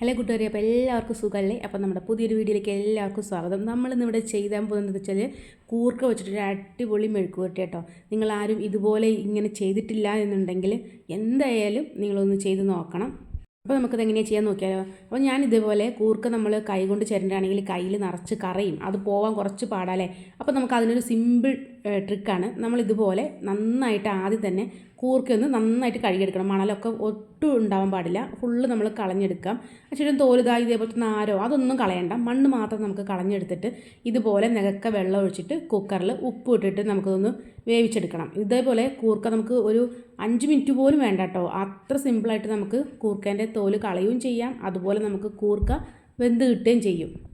Hello കൂട്ടുകാരി അപ്പോൾ എല്ലാവർക്കും സുഖമല്ലേ? അപ്പോൾ നമ്മുടെ പുതിയൊരു വീഡിയോയിലേക്ക് എല്ലാവർക്കും സ്വാഗതം. നമ്മളിന്ന് ഇവിടെ ചെയ്താൽ പോകുന്നത് വെച്ചാൽ കൂർക്ക വെച്ചിട്ടൊരു അടിപൊളി മെഴുക്ക് പുരട്ടി കേട്ടോ. നിങ്ങൾ ആരും ഇതുപോലെ ഇങ്ങനെ ചെയ്തിട്ടില്ല എന്നുണ്ടെങ്കിൽ എന്തായാലും നിങ്ങളൊന്ന് ചെയ്ത് നോക്കണം. അപ്പോൾ നമുക്കത് എങ്ങനെയാണ് ചെയ്യാൻ നോക്കിയാലോ? അപ്പോൾ ഞാൻ ഇതേപോലെ കൂർക്ക നമ്മൾ കൈ കൊണ്ട് ചിരണ്ടാണെങ്കിൽ കയ്യിൽ നിറച്ച് കറയും. അത് പോവാൻ കുറച്ച് പാടാലേ അപ്പോൾ നമുക്ക് അതിനൊരു സിമ്പിൾ ട്രിക്കാണ് നമ്മളിതുപോലെ നന്നായിട്ട് ആദ്യം തന്നെ കൂർക്കൊന്ന് നന്നായിട്ട് കഴുകിയെടുക്കണം. മണലൊക്കെ ഒട്ടും ഉണ്ടാവാൻ പാടില്ല. ഫുള്ള് നമ്മൾ കളഞ്ഞെടുക്കാം. ശേഷം തോലുതായി ഇതേപോലത്തെ നാരോ അതൊന്നും കളയണ്ട. മണ്ണ് മാത്രം നമുക്ക് കളഞ്ഞെടുത്തിട്ട് ഇതുപോലെ നികക്ക വെള്ളം ഒഴിച്ചിട്ട് കുക്കറിൽ ഉപ്പ് ഇട്ടിട്ട് നമുക്കതൊന്ന് വേവിച്ചെടുക്കണം. ഇതേപോലെ കൂർക്ക നമുക്ക് ഒരു അഞ്ച് മിനിറ്റ് പോലും വേണ്ട കേട്ടോ അത്ര സിമ്പിളായിട്ട് നമുക്ക് കൂർക്കേന്റെ തോൽ കളയുകയും ചെയ്യാം. അതുപോലെ നമുക്ക് കൂർക്ക വെന്ത് കിട്ടുകയും ചെയ്യും.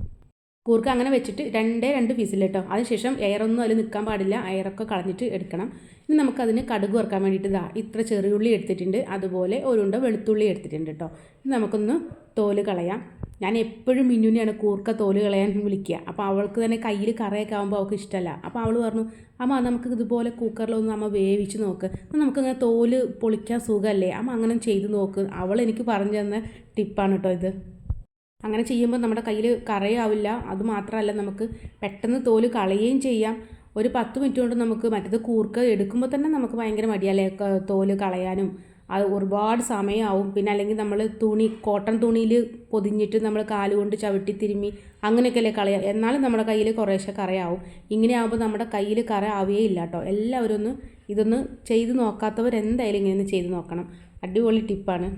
കൂർക്ക അങ്ങനെ വെച്ചിട്ട് രണ്ടേ രണ്ട് പീസിൽ കേട്ടോ അതിനുശേഷം എയറൊന്നും അതിൽ നിൽക്കാൻ പാടില്ല. എയറൊക്കെ കളഞ്ഞിട്ട് എടുക്കണം. ഇനി നമുക്കതിന് കടുക് വറുക്കാൻ വേണ്ടിയിട്ട് ഇതാ ഇത്ര ചെറിയുള്ളി എടുത്തിട്ടുണ്ട്. അതുപോലെ ഒരുണ്ട വെളുത്തുള്ളി എടുത്തിട്ടുണ്ട് കേട്ടോ ഇനി നമുക്കൊന്ന് തോൽ കളയാം. ഞാൻ എപ്പോഴും മിന്നുവിനെയാണ് കൂർക്ക തോൽ കളയാൻ വിളിക്കുക. അപ്പോൾ അവൾക്ക് തന്നെ കയ്യിൽ കറയൊക്കെ ആകുമ്പോൾ അവൾക്ക് ഇഷ്ടമല്ല. അപ്പോൾ അവൾ പറഞ്ഞു അമ്മ നമുക്ക് ഇതുപോലെ കുക്കറിലൊന്ന് അമ്മ വേവിച്ച് നോക്ക്. നമുക്കിങ്ങനെ തോൽ പൊളിക്കാൻ സുഖമല്ലേ? അമ്മ അങ്ങനെ ചെയ്ത് നോക്ക്. അവൾ എനിക്ക് പറഞ്ഞു തന്ന ടിപ്പാണ് കേട്ടോ ഇത്. അങ്ങനെ ചെയ്യുമ്പോൾ നമ്മുടെ കയ്യിൽ കറയാവില്ല. അതുമാത്രമല്ല നമുക്ക് പെട്ടെന്ന് തോൽ കളയുകയും ചെയ്യാം. ഒരു പത്ത് മിനിറ്റ് കൊണ്ട് നമുക്ക് മറ്റേത് കൂർക്ക എടുക്കുമ്പോൾ തന്നെ നമുക്ക് ഭയങ്കര മടിയല്ലേ തോൽ കളയാനും. അത് ഒരുപാട് സമയമാവും. പിന്നെ അല്ലെങ്കിൽ നമ്മൾ തുണി കോട്ടൺ തുണിയിൽ പൊതിഞ്ഞിട്ട് നമ്മൾ കാലുകൊണ്ട് ചവിട്ടി തിരുമ്മി അങ്ങനെയൊക്കെയല്ലേ കളയാം എന്നാലും നമ്മുടെ കയ്യിൽ കുറേശ്ശെ കറയാവും. ഇങ്ങനെ ആകുമ്പോൾ നമ്മുടെ കയ്യിൽ കറ ആവുകയേ ഇല്ല കേട്ടോ. എല്ലാവരും ഒന്ന് ഇതൊന്ന് ചെയ്ത് നോക്കാത്തവരെന്തായാലും ഇങ്ങനെയൊന്ന് ചെയ്ത് നോക്കണം. അടിപൊളി ടിപ്പാണ്.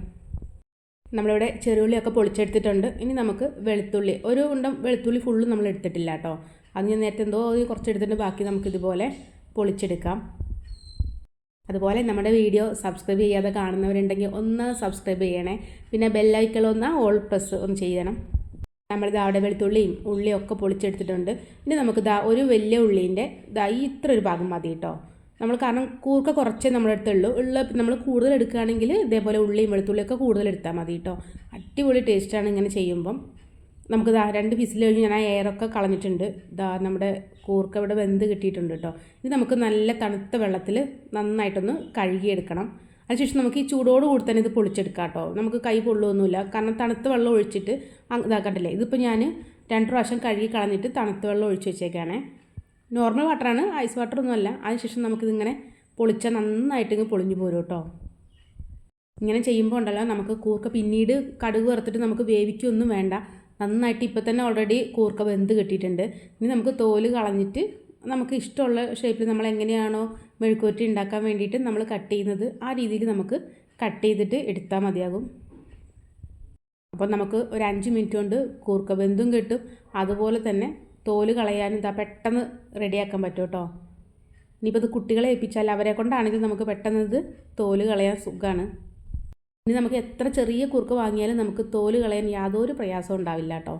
നമ്മളിവിടെ ചെറുള്ളിയൊക്കെ പൊളിച്ചെടുത്തിട്ടുണ്ട്. ഇനി നമുക്ക് വെളുത്തുള്ളി ഒരു ഉണ്ടം വെളുത്തുള്ളി ഫുള്ള് നമ്മൾ എടുത്തിട്ടില്ല കേട്ടോ. അത് ഞാൻ നേരത്തെ എന്തോ കുറച്ച് എടുത്തിട്ട് ബാക്കി നമുക്കിതുപോലെ പൊളിച്ചെടുക്കാം. അതുപോലെ നമ്മുടെ വീഡിയോ സബ്സ്ക്രൈബ് ചെയ്യാതെ കാണുന്നവരുണ്ടെങ്കിൽ ഒന്ന് സബ്സ്ക്രൈബ് ചെയ്യണേ. പിന്നെ ബെല്ലൈക്കളൊന്ന് ഓൾ പ്രസ് ഒന്ന് ചെയ്യണം. നമ്മളിത് അവിടെ വെളുത്തുള്ളിയും ഉള്ളിയും ഒക്കെ പൊളിച്ചെടുത്തിട്ടുണ്ട്. ഇനി നമുക്ക് ദാ ഒരു വലിയ ഉള്ളീന്റെ ദാ ഇത്ര ഒരു ഭാഗം മതി കേട്ടോ. നമ്മൾ കാരണം കൂർക്ക കുറച്ചേ നമ്മുടെ അടുത്തുള്ളൂ. ഉള്ള നമ്മൾ കൂടുതൽ എടുക്കുകയാണെങ്കിൽ ഇതേപോലെ ഉള്ളിയും വെളുത്തുള്ളിയൊക്കെ കൂടുതൽ എടുത്താൽ മതി കേട്ടോ. അടിപൊളി ടേസ്റ്റാണ് ഇങ്ങനെ ചെയ്യുമ്പം. നമുക്ക് ദാ രണ്ട് വിസിൽ കഴിഞ്ഞ് ഞാൻ ആ എയറൊക്കെ കളഞ്ഞിട്ടുണ്ട്. ദാ നമ്മുടെ കൂർക്ക ഇവിടെ വെന്ത് കിട്ടിയിട്ടുണ്ട് കേട്ടോ. ഇത് നമുക്ക് നല്ല തണുത്ത വെള്ളത്തിൽ നന്നായിട്ടൊന്ന് കഴുകിയെടുക്കണം. അതിനുശേഷം നമുക്ക് ഈ ചൂടോട് കൂടി തന്നെ ഇത് പൊളിച്ചെടുക്കാം കേട്ടോ. നമുക്ക് കൈ പൊള്ളുമൊന്നുമില്ല കാരണം തണുത്ത വെള്ളം ഒഴിച്ചിട്ട് ഇതാക്കട്ടില്ലേ ഇതിപ്പോൾ ഞാൻ രണ്ട് പ്രാവശ്യം കഴുകി കളഞ്ഞിട്ട് തണുത്ത വെള്ളം ഒഴിച്ച് വെച്ചേക്കാണേ. നോർമൽ വാട്ടറാണ് ഐസ് വാട്ടറൊന്നുമല്ല അതിനുശേഷം നമുക്കിതിങ്ങനെ പൊളിച്ചാൽ നന്നായിട്ട് ഇങ്ങ് പൊളിഞ്ഞു പോരും കേട്ടോ. ഇങ്ങനെ ചെയ്യുമ്പോൾ ഉണ്ടല്ലോ നമുക്ക് കൂർക്ക പിന്നീട് കടുക് വറുത്തിട്ട് നമുക്ക് വേവിക്കൊന്നും വേണ്ട. നന്നായിട്ട് ഇപ്പോൾ തന്നെ ഓൾറെഡി കൂർക്ക വെന്ത് കിട്ടിയിട്ടുണ്ട്. ഇനി നമുക്ക് തോൽ കളഞ്ഞിട്ട് നമുക്ക് ഇഷ്ടമുള്ള ഷേപ്പിൽ നമ്മൾ എങ്ങനെയാണോ മെഴുക്കുവരട്ടി ഉണ്ടാക്കാൻ വേണ്ടിയിട്ട് നമ്മൾ കട്ട് ചെയ്യുന്നത് ആ രീതിയിൽ നമുക്ക് കട്ട് ചെയ്തിട്ട് എടുത്താൽ മതിയാകും. അപ്പോൾ നമുക്ക് ഒരു അഞ്ച് മിനിറ്റ് കൊണ്ട് കൂർക്ക വെന്തും കിട്ടും. അതുപോലെ തന്നെ തോൽ കളയാനും ഇതാ പെട്ടെന്ന് റെഡിയാക്കാൻ പറ്റും കേട്ടോ ഇനിയിപ്പോൾ ഇത് കുട്ടികളെ ഏൽപ്പിച്ചാൽ അവരെ കൊണ്ടാണെങ്കിൽ നമുക്ക് പെട്ടെന്ന് ഇത് തോൽ കളയാൻ സുഖമാണ് ഇനി നമുക്ക് എത്ര ചെറിയ കുറുക്ക് വാങ്ങിയാലും നമുക്ക് തോൽ കളയാൻ യാതൊരു പ്രയാസവും ഉണ്ടാവില്ല കേട്ടോ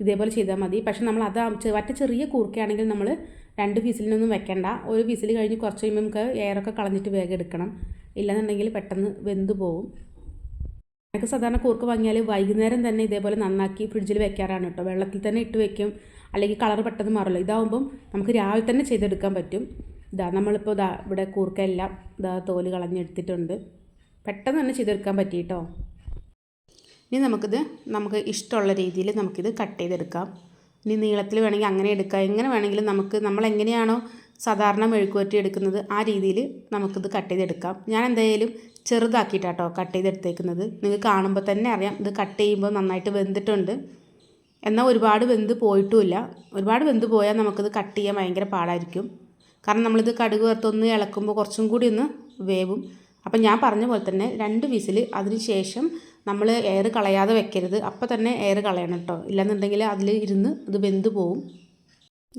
ഇതേപോലെ ചെയ്താൽ മതി. പക്ഷേ നമ്മൾ അത് മറ്റേ ചെറിയ കൂർക്കയാണെങ്കിൽ നമ്മൾ രണ്ട് ഫീസിലിനൊന്നും വെക്കണ്ട. ഒരു വിസിൽ കഴിഞ്ഞ് കുറച്ച് കഴിയുമ്പോൾ നമുക്ക് എയറൊക്കെ കളഞ്ഞിട്ട് വേഗം എടുക്കണം. ഇല്ലെന്നുണ്ടെങ്കിൽ പെട്ടെന്ന് വെന്ത് പോകും എനിക്ക് സാധാരണ കൂർക്ക് വാങ്ങിയാൽ വൈകുന്നേരം തന്നെ ഇതേപോലെ നന്നാക്കി ഫ്രിഡ്ജിൽ വെക്കാറാണ് കേട്ടോ. വെള്ളത്തിൽ തന്നെ ഇട്ട് വെക്കും. അല്ലെങ്കിൽ കളർ പെട്ടെന്ന് മാറുമല്ലോ. ഇതാവുമ്പം നമുക്ക് രാവിലെ തന്നെ ചെയ്തെടുക്കാൻ പറ്റും. ഇതാ നമ്മളിപ്പോൾ ഇതാ ഇവിടെ കൂർക്കെല്ലാം ഇതാ തോൽ കളഞ്ഞെടുത്തിട്ടുണ്ട്. പെട്ടെന്ന് തന്നെ ചെയ്തെടുക്കാൻ പറ്റി ഇനി നമുക്കിത് നമുക്ക് ഇഷ്ടമുള്ള രീതിയിൽ നമുക്കിത് കട്ട് ചെയ്തെടുക്കാം. ഇനി നീളത്തിൽ വേണമെങ്കിൽ അങ്ങനെ എടുക്കാം. എങ്ങനെ വേണമെങ്കിലും നമുക്ക് നമ്മൾ എങ്ങനെയാണോ സാധാരണ മെഴുക്കുവരട്ടി എടുക്കുന്നത് ആ രീതിയിൽ നമുക്കിത് കട്ട് ചെയ്തെടുക്കാം. ഞാൻ എന്തായാലും ചെറുതാക്കിയിട്ടാട്ടോ കട്ട് ചെയ്തെടുത്തേക്കുന്നത്. നിങ്ങൾക്ക് കാണുമ്പോൾ തന്നെ അറിയാം. ഇത് കട്ട് ചെയ്യുമ്പോൾ നന്നായിട്ട് വെന്തിട്ടുണ്ട്. എന്നാൽ ഒരുപാട് വെന്ത് പോയിട്ടുമില്ല. ഒരുപാട് വെന്ത് പോയാൽ നമുക്കിത് കട്ട് ചെയ്യാൻ ഭയങ്കര പാടായിരിക്കും. കാരണം നമ്മളിത് കടുക് വറുത്തൊന്ന് ഇളക്കുമ്പോൾ കുറച്ചും കൂടി ഒന്ന് വേവും. അപ്പം ഞാൻ പറഞ്ഞ പോലെ തന്നെ രണ്ട് വിസിൽ ശേഷം നമ്മൾ എയർ കളയാതെ വെക്കരുത്. അപ്പോൾ തന്നെ എയർ കളയണം കേട്ടോ. ഇല്ലാന്നുണ്ടെങ്കിൽ അതിൽ ഇരുന്ന് ഇത് വെന്ത് പോവും.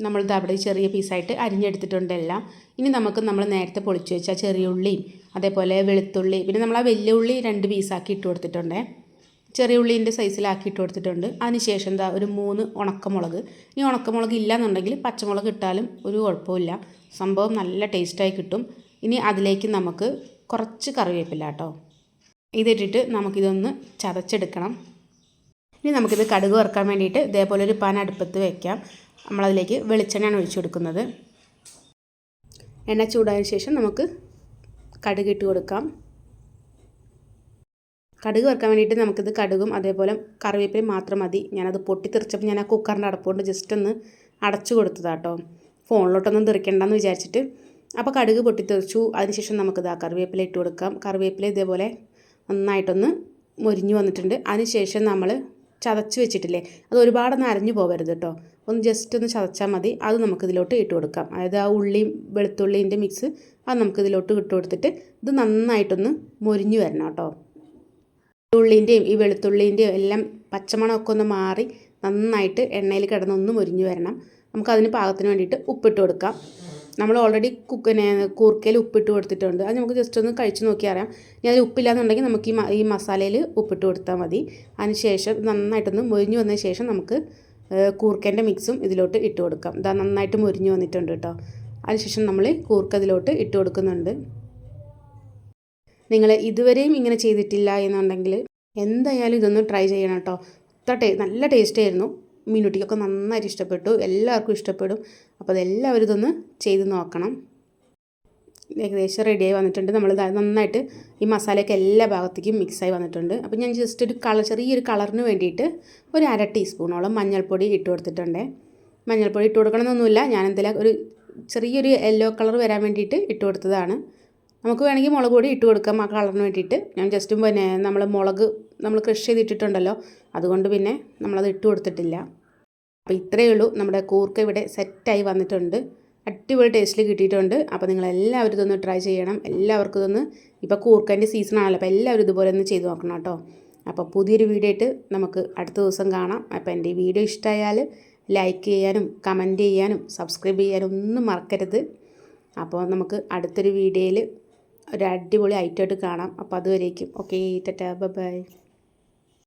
നമ്മളിത് അവിടെ ചെറിയ പീസായിട്ട് അരിഞ്ഞെടുത്തിട്ടുണ്ട് എല്ലാം ഇനി നമുക്ക് നമ്മൾ നേരത്തെ പൊളിച്ചു വെച്ച ചെറിയ ഉള്ളിയും അതേപോലെ വെളുത്തുള്ളി പിന്നെ നമ്മൾ ആ വലിയ ഉള്ളി രണ്ട് പീസാക്കി ഇട്ട് കൊടുത്തിട്ടുണ്ട്. ചെറിയ ഉള്ളീന്റെ സൈസിലാക്കി ഇട്ട് കൊടുത്തിട്ടുണ്ട്. അതിനുശേഷം എന്താ ഒരു മൂന്ന് ഉണക്കമുളക്. ഈ ഉണക്കമുളക് ഇല്ലയെന്നുണ്ടെങ്കിൽ പച്ചമുളക് ഇട്ടാലും ഒരു കുഴപ്പമില്ല സംഭവം നല്ല ടേസ്റ്റായി കിട്ടും. ഇനി അതിലേക്ക് നമുക്ക് കുറച്ച് കറിവേപ്പില്ല കേട്ടോ. ഇതിട്ടിട്ട് നമുക്കിതൊന്ന് ചതച്ചെടുക്കണം. ഇനി നമുക്കിത് കടുക് വറുക്കാൻ വേണ്ടിയിട്ട് ഇതേപോലെ ഒരു പാൻ അടുപ്പത്ത് വയ്ക്കാം നമ്മളതിലേക്ക് വെളിച്ചെണ്ണയാണ് ഒഴിച്ചു കൊടുക്കുന്നത്. എണ്ണ ചൂടായതിനു ശേഷം നമുക്ക് കടുക് ഇട്ട് കൊടുക്കാം. കടുക് വറുക്കാൻ വേണ്ടിയിട്ട് നമുക്കിത് കടുകും അതേപോലെ കറിവേപ്പിലയും മാത്രം മതി. ഞാനത് പൊട്ടിത്തെറിച്ചപ്പോൾ ഞാൻ ആ കുക്കറിന്റെ അടപ്പുകൊണ്ട് ജസ്റ്റ് ഒന്ന് അടച്ചു കൊടുത്തതാട്ടോ ഫോണിലോട്ടൊന്നും തെറിക്കണ്ടെന്ന് വിചാരിച്ചിട്ട്. അപ്പോൾ കടുക് പൊട്ടിത്തെറിച്ചു. അതിനുശേഷം നമുക്കിത് ആ കറിവേപ്പില ഇട്ട് കൊടുക്കാം. കറിവേപ്പില ഇതേപോലെ നന്നായിട്ടൊന്ന് മൊരിഞ്ഞു വന്നിട്ടുണ്ട്. അതിനുശേഷം നമ്മൾ ചതച്ച് വെച്ചിട്ടില്ലേ? അത് ഒരുപാടൊന്നും അരഞ്ഞു പോകരുത് കേട്ടോ ഒന്ന് ജസ്റ്റ് ഒന്ന് ചതച്ചാൽ മതി. അത് നമുക്ക് നമുക്കിതിലോട്ട് ഇട്ട് കൊടുക്കാം. അതായത് ആ ഉള്ളിയും വെളുത്തുള്ളീന്റെ മിക്സ് അത് നമുക്കിതിലോട്ട് ഇട്ട് കൊടുത്തിട്ട് ഇത് നന്നായിട്ടൊന്ന് മൊരിഞ്ഞു വരണം കേട്ടോ ഉള്ളിന്റെയും ഈ വെളുത്തുള്ളിന്റെയും എല്ലാം പച്ചമണമൊക്കെ ഒന്ന് മാറി നന്നായിട്ട് എണ്ണയിൽ കിടന്നൊന്ന് മൊരിഞ്ഞു വരണം. നമുക്കതിന് പാകത്തിന് വേണ്ടിയിട്ട് ഉപ്പിട്ട് കൊടുക്കാം. നമ്മൾ ഓൾറെഡി കുക്കിനെ കൂർക്കയിൽ ഉപ്പിട്ട് കൊടുത്തിട്ടുണ്ട്. അത് നമുക്ക് ജസ്റ്റ് ഒന്ന് കഴിച്ച് നോക്കി അറിയാം. ഇനി അതിൽ ഉപ്പില്ലാന്നുണ്ടെങ്കിൽ നമുക്ക് ഈ ഈ മസാലയിൽ ഉപ്പിട്ട് കൊടുത്താൽ മതി. അതിന് ശേഷം നന്നായിട്ടൊന്ന് മൊരിഞ്ഞു വന്നതിന് ശേഷം നമുക്ക് കൂർക്കേന്റെ മിക്സും ഇതിലോട്ട് ഇട്ട് കൊടുക്കാം. ഇതാ നന്നായിട്ട് മൊരിഞ്ഞു വന്നിട്ടുണ്ട് കേട്ടോ അതിനുശേഷം നമ്മൾ കൂർക്ക ഇതിലോട്ട് ഇട്ട് കൊടുക്കുന്നുണ്ട്. നിങ്ങൾ ഇതുവരെയും ഇങ്ങനെ ചെയ്തിട്ടില്ല എന്നുണ്ടെങ്കിൽ എന്തായാലും ഇതൊന്ന് ട്രൈ ചെയ്യണം കേട്ടോ നല്ല ടേസ്റ്റ് ആയിരുന്നു. മീനുട്ടിക്കൊക്കെ നന്നായിട്ട് ഇഷ്ടപ്പെട്ടു. എല്ലാവർക്കും ഇഷ്ടപ്പെടും. അപ്പോൾ അതെല്ലാവരും ഇതൊന്ന് ചെയ്ത് നോക്കണം. ഏകദേശം റെഡിയായി വന്നിട്ടുണ്ട്. നമ്മൾ നന്നായിട്ട് ഈ മസാലയൊക്കെ എല്ലാ ഭാഗത്തേക്കും മിക്സായി വന്നിട്ടുണ്ട്. അപ്പോൾ ഞാൻ ജസ്റ്റ് ഒരു കളർ ചെറിയൊരു കളറിന് വേണ്ടിയിട്ട് ഒരു അര ടീസ്പൂണോളം മഞ്ഞൾപ്പൊടി ഇട്ട് കൊടുത്തിട്ടുണ്ട്. മഞ്ഞൾപ്പൊടി ഇട്ട് കൊടുക്കണമെന്നൊന്നുമില്ല. ഞാൻ എന്തെങ്കിലും ഒരു ചെറിയൊരു യെല്ലോ കളർ വരാൻ വേണ്ടിയിട്ട് ഇട്ട് കൊടുത്തതാണ്. നമുക്ക് വേണമെങ്കിൽ മുളക് പൊടി ഇട്ട് കൊടുക്കാം ആ കളറിന് വേണ്ടിയിട്ട്. ഞാൻ ജസ്റ്റ് പിന്നെ നമ്മൾ മുളക് നമ്മൾ ക്രഷ് ചെയ്തിട്ടിട്ടുണ്ടല്ലോ. അതുകൊണ്ട് പിന്നെ നമ്മളത് ഇട്ട് കൊടുത്തിട്ടില്ല. അപ്പോൾ ഇത്രയേ ഉള്ളൂ. നമ്മുടെ കൂർക്ക ഇവിടെ സെറ്റായി വന്നിട്ടുണ്ട്. അടിപൊളി ടേസ്റ്റിൽ കിട്ടിയിട്ടുണ്ട്. അപ്പോൾ നിങ്ങൾ എല്ലാവരും ഇതൊന്ന് ട്രൈ ചെയ്യണം. എല്ലാവർക്കും ഇതൊന്ന് ഇപ്പോൾ കൂർക്കന്റെ സീസൺ ആണല്ലോ. അപ്പോൾ എല്ലാവരും ഇതുപോലെ ഒന്ന് ചെയ്ത് നോക്കണം കേട്ടോ. അപ്പോൾ പുതിയൊരു വീഡിയോ ആയിട്ട് നമുക്ക് അടുത്ത ദിവസം കാണാം. അപ്പോൾ എന്റെ ഈ വീഡിയോ ഇഷ്ടമായാൽ ലൈക്ക് ചെയ്യാനും കമന്റ് ചെയ്യാനും സബ്സ്ക്രൈബ് ചെയ്യാനും ഒന്നും മറക്കരുത്. അപ്പോൾ നമുക്ക് അടുത്തൊരു വീഡിയോയിൽ ഒരു അടിപൊളി ഐറ്റമായിട്ട് കാണാം. അപ്പോൾ അതുവരേക്കും. Okay tata bye